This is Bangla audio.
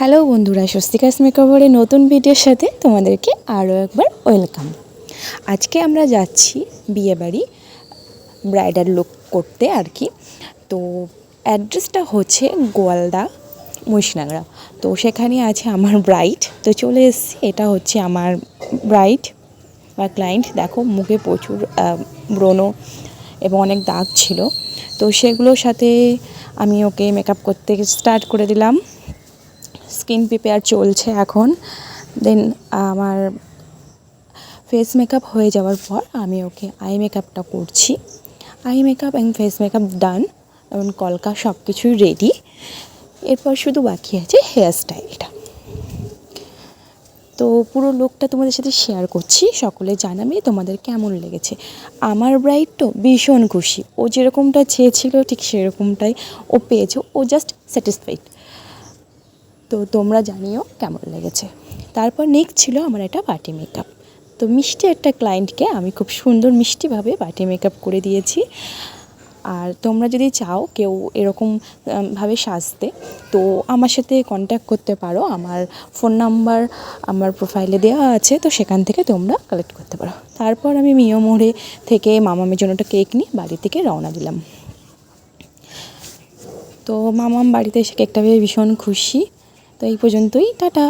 হ্যালো বন্ধুরা, স্বস্তিকাস মেকওভারের নতুন ভিডিওর সাথে তোমাদেরকে আরও একবার ওয়েলকাম। আজকে আমরা যাচ্ছি বিয়েবাড়ি ব্রাইডাল লুক করতে আর কি। তো অ্যাড্রেসটা হচ্ছে গোয়ালদা মুশনাগড়া তো সেখানে আছে আমার ব্রাইড। তো চলে এসেছি, এটা হচ্ছে আমার ব্রাইড বা ক্লায়েন্ট। দেখো, মুখে প্রচুর ব্রণ এবং অনেক দাগ ছিল। তো সেগুলোর সাথে আমি ওকে মেকআপ করতে স্টার্ট করে দিলাম। স্কিন প্রিপেয়ার চলছে এখন। দেন আমার ফেস মেকআপ হয়ে যাওয়ার পর আমি ওকে আই মেকআপটা করছি। Eye makeup and face makeup done এবং কলকা সব কিছুই রেডি এরপর শুধু বাকি আছে হেয়ার স্টাইলটা তো পুরো লোকটা তোমাদের সাথে শেয়ার করছি, সকলে জানাবে তোমাদের কেমন লেগেছে। আমার ব্রাইড তো ভীষণ খুশি। ও যেরকমটা চেয়েছিল ঠিক সেরকমটাই ও পেয়েছে। ও জাস্ট স্যাটিসফাইড তো তোমরা জানিও কেমন লেগেছে। তারপর নেক্সট ছিল আমার একটা পার্টি মেকআপ তো মিষ্টি একটা ক্লায়েন্টকে আমি খুব সুন্দর মিষ্টিভাবে পার্টি মেকআপ করে দিয়েছি। আর তোমরা যদি চাও কেউ এরকম ভাবে সাজতে, তো আমার সাথে কন্ট্যাক্ট করতে পারো। আমার ফোন নাম্বার আমার প্রোফাইলে দেওয়া আছে, তো সেখান থেকে তোমরা কালেক্ট করতে পারো। তারপর আমি মিও মোড়ে থেকে মামামের জন্য একটা কেক নিয়ে বাড়ি থেকে রওনা দিলাম। তো মামাম বাড়িতে এসে কেকটা পেয়ে ভীষণ খুশি। তো এই পর্যন্তই টাটা।